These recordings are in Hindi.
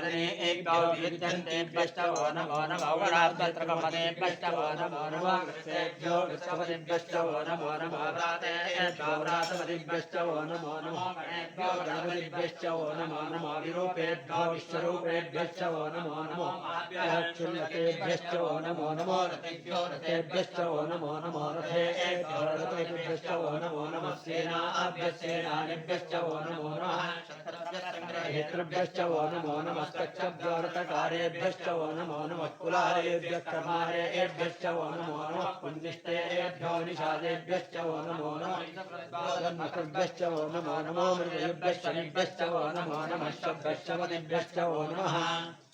वादने एभ्यो विद्यन्तेभ्यश्च वो नमो नमो वराभ्यस्त्रकमनेभ्यश्च वो नमो नमो वृत्तेभ्यो वृत्तपतिभ्यश्च वो नमो नमो व्रातेभ्यो व्रातपतिभ्यश्च वो नमो नमो गणेभ्यो गणपतिभ्यश्च वो नमो नमो विरूपेभ्यो विश्वरूपेभ्यश्च वो नमो नमो क्षुल्लकेभ्यश्च वो नमो नमो रतेभ्यो रतेभ्यश्च वो नमो नमो रथेभ्यो रथेभ्यश्च वो नमो नमः सेनाभ्यस्सेनानिभ्यश्च वो नमो नमः हेतृभ्यश्च वो नमो नमस्तक्षभ्यो रथकारेभ्यश्च वो नमो नमः कुलारेभ्यः कर्मारेभ्यश्च वो नमो नमः पुण्यष्टेभ्यो निषादेभ्यश्च वो नमो नमः नकृभ्यश्च वो नमो नमो मृगेभ्यश्च निभ्यश्च वो नमो नमः शब्दश्च वो नमः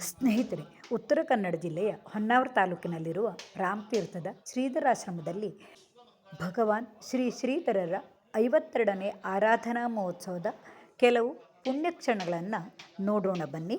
ಸ್ನೇಹಿತರೆ, ಉತ್ತರ ಕನ್ನಡ ಜಿಲ್ಲೆಯ ಹೊನ್ನಾವರ ತಾಲೂಕಿನಲ್ಲಿರುವ ರಾಮತೀರ್ಥದ ಶ್ರೀಧರಾಶ್ರಮದಲ್ಲಿ ಭಗವಾನ್ ಶ್ರೀ ಶ್ರೀಧರರ ಐವತ್ತೆರಡನೇ ಆರಾಧನಾ ಮಹೋತ್ಸವದ ಕೆಲವು ಪುಣ್ಯಕ್ಷಣಗಳನ್ನು ನೋಡೋಣ ಬನ್ನಿ.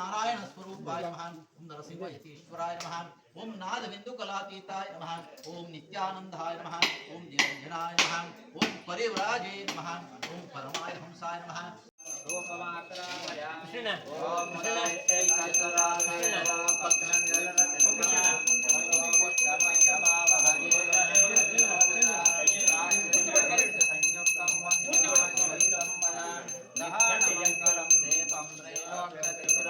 नारायण स्वरूपाय नमः ओम नरसिंह यतीश्वराय नमः ओम नाद बिंदुकलातीताय नमः ओम नित्यानंदाय नमः ओम निरंजनाय नमः ओम परिव्राजे नमः ओम परमाय हंसाय महान नमः वेदांत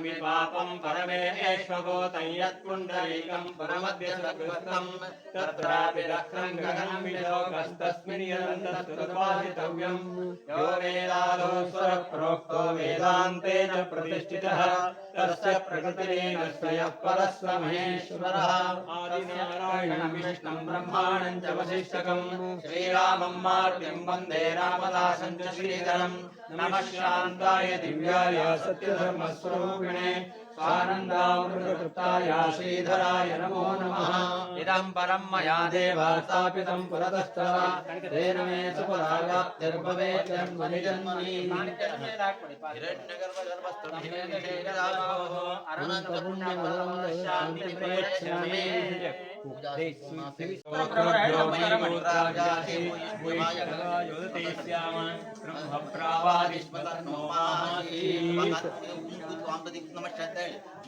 तक्रम्य पापं परमेश्वगोतं यत्पुण्डरीकं परमद्य सकृतं तत्रापि दक्षं गगनं विलोकस्तस्मिन् यदन्तस्तुर्वादितव्यं यो वेदादो स्वरप्रोक्तो वेदान्ते च प्रतिष्ठितः तस्य प्रकृतिरेव स्वयः परस्व महेश्वरः आदिनारायणं विष्णुं ब्रह्माणं च वसिष्ठकं श्रीरामं मारुतिं वन्दे रामदासं च श्रीधरं नमः शान्ताय दिव्याय सत्यधर्मस्वरूपिणे स्वानन्दामृतकृताय श्रीधराय नमो नमः इदं परं मया देवा स्थापितं पुरतस्तव तेन मे सुपरागाप्तिर्भवेत् जन्मनि जन्मनि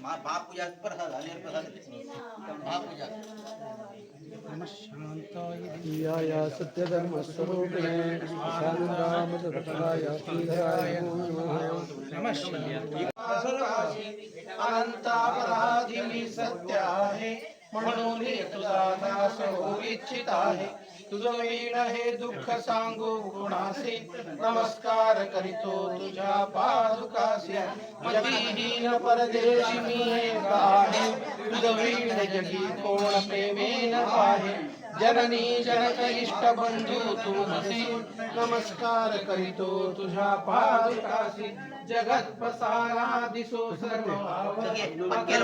महापूजा प्रसाद आणि प्रसाद महापूजा दिव्याय सत्यधर्मस्वरूपिणे शान्तामृतकृताय श्रीधराय नमः अनंतापराधीनी सत्य आहे म्हणून दास होऊ इच्छित आहे. हे दुःख सांगू नमस्कार करीतो तुझ्या पादुकासी परदेशी मी वीण जगी कोण प्रेमेन आहे जननी जनक इष्ट बंधू तू हसी नमस्कार करितो तुझा पादुकासी जगत पसारा दिसो सर्व पटकेल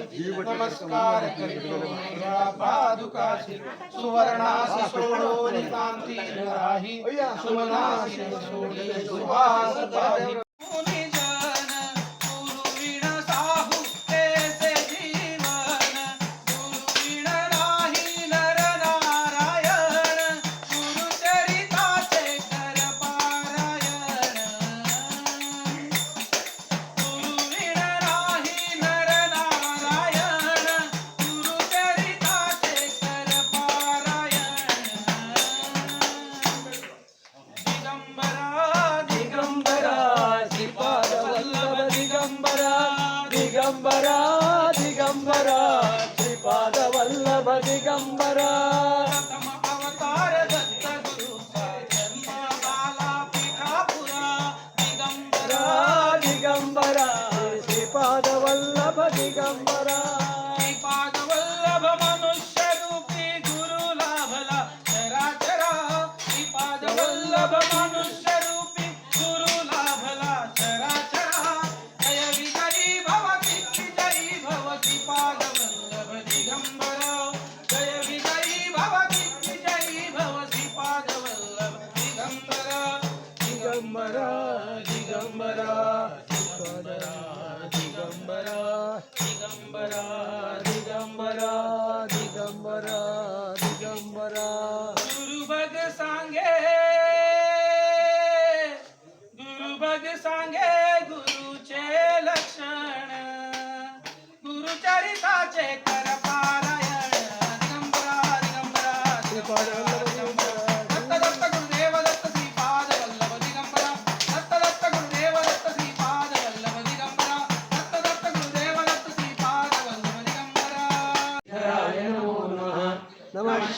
नमस्कार। पादुका सुवर्णासी सोडून कांती राही सुमनासी सोडी सुहास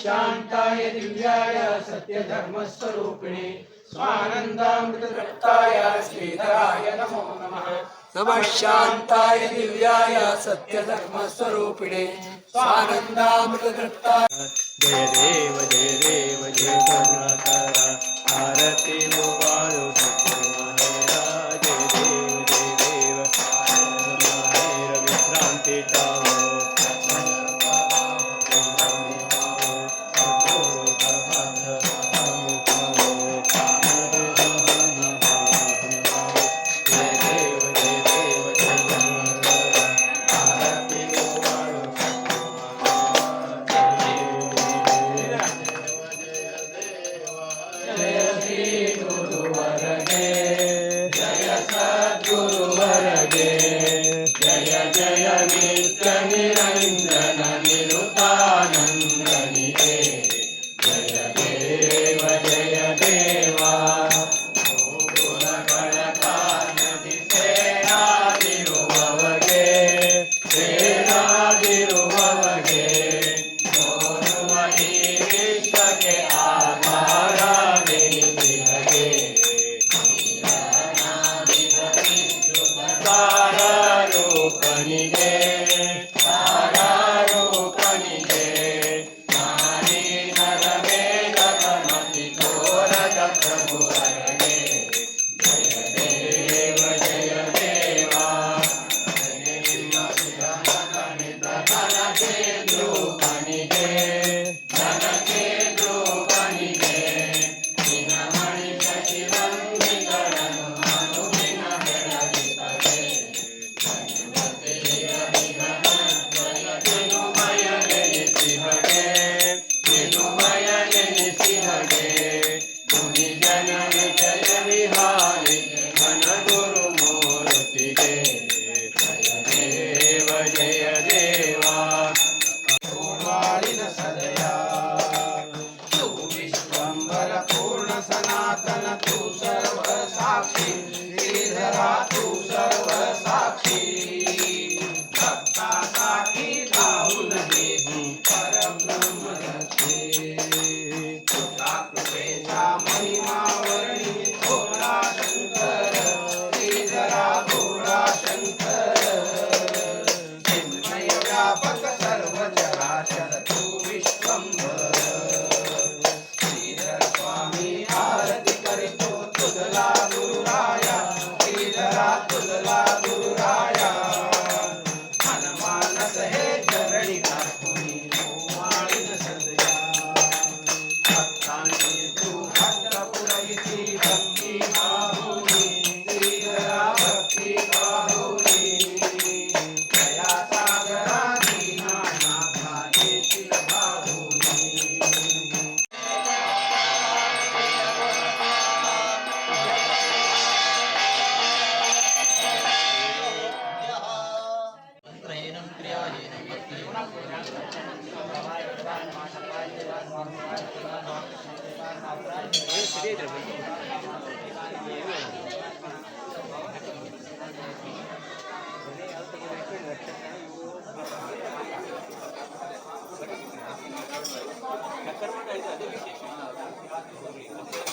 शान्ताय दिव्याय सत्यधर्मस्वरूपिणे स्वानन्दामृततृप्ताय श्रीधराय नमो। नमः नमः शान्ताय दिव्याय सत्यधर्मस्वरूपिणे स्वानन्दामृततृप्ताय जय देव जय देव। ಬರೀ ನೀರಾಕಿ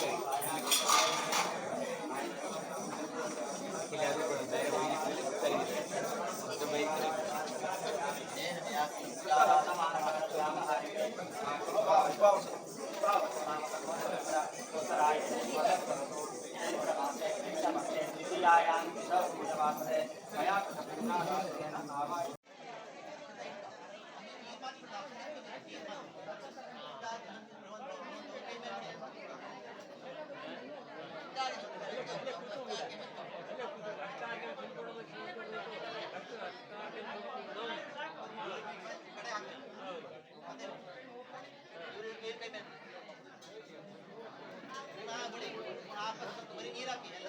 venir a